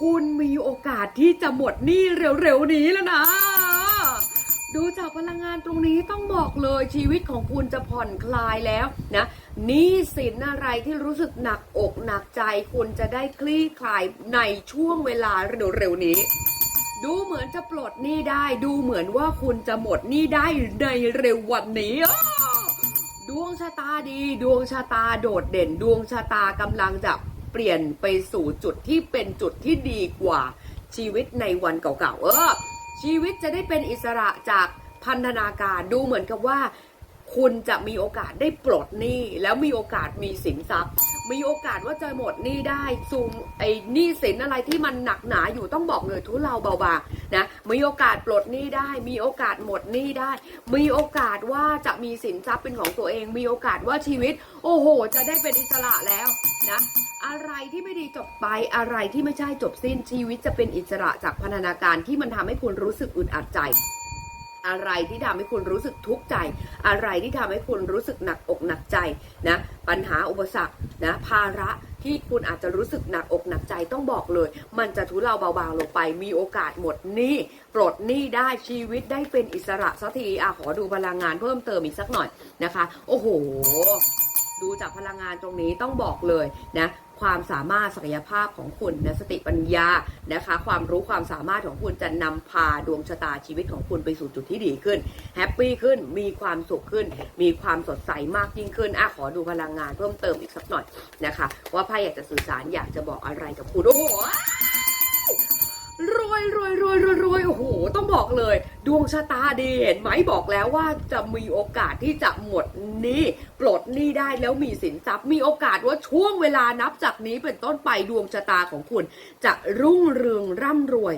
คุณมีโอกาสที่จะหมดหนี้เร็วๆนี้แล้วนะ ดูจากพลังงานตรงนี้ต้องบอกเลยชีวิตของคุณจะผ่อนคลายแล้วนะหนี้สินอะไรที่รู้สึกหนักอกหนักใจ คุณจะได้คลี่คลายในช่วงเวลาเร็วๆนี้ดูเหมือนจะปลดหนี้ได้ ดูเหมือนว่าคุณจะหมดหนี้ได้ในเร็ววันนี้ดวงชะตาดี ดวงชะตาโดดเด่น ดวงชะตากำลังจะ เปลี่ยนไปสู่จุดที่เป็นจุดที่ดีกว่าชีวิตในวันเก่าๆ เออ ชีวิตจะได้เป็นอิสระจากพันธนาการดูเหมือนกับว่า คุณจะมีโอกาสได้ปลดหนี้ แล้วมีโอกาสมีสินทรัพย์ มีโอกาสว่าจะหมดหนี้ได้ซูมไอ้หนี้สินอะไรที่มันหนักหนาอยู่ต้องบอกเลยทุเลาเบาบางนะมีโอกาสปลดหนี้ได้ มีโอกาสหมดหนี้ได้ มีโอกาสว่าจะมีสินทรัพย์เป็นของตัวเอง มีโอกาสว่าชีวิต โอ้โห จะได้เป็นอิสระแล้วนะอะไรที่ไม่ดีจบไปอะไรที่ไม่ใช่จบสิ้นชีวิตจะเป็นอิสระจากพันธนาการที่มันทำให้คุณรู้สึกอึดอัดใจ อะไรที่ทำให้คุณรู้สึกทุกข์ใจ อะไรที่ทำให้คุณรู้สึกหนักอกหนักใจนะปัญหาอุปสรรคนะภาระที่คุณอาจจะรู้สึกหนักอกหนักใจต้องบอกเลย มันจะทุเลาเบาบางลงไป มีโอกาสหมดหนี้ปลดหนี้ได้ชีวิตได้เป็นอิสระสักทีอะขอดูพลังงานเพิ่มเติมอีกสักหน่อยนะคะ โอ้โห ดูจากพลังงานตรงนี้ต้องบอกเลยนะ ความสามารถศักยภาพของคุณนะสติปัญญานะคะ ความรู้ความสามารถของคุณจะนำพาดวงชะตาชีวิตของคุณไปสู่จุดที่ดีขึ้นแฮปปี้ขึ้นมีความสุขขึ้น มีความสดใสมากยิ่งขึ้นอะขอดูพลังงานเพิ่มเติมอีกสักหน่อยนะคะ ว่าไพ่อยากจะสื่อสารอยากจะบอกอะไรกับคุณโอ้โหรวยรวย บอกเลยดวงชะตาดีเห็นไหมบอกแล้วว่าจะมีโอกาสที่จะหมดหนี้ปลดหนี้ได้แล้วมีสินทรัพย์ มีโอกาสว่าช่วงเวลานับจากนี้เป็นต้นไปดวงชะตาของคุณ จะรุ่งเรืองร่ำรวย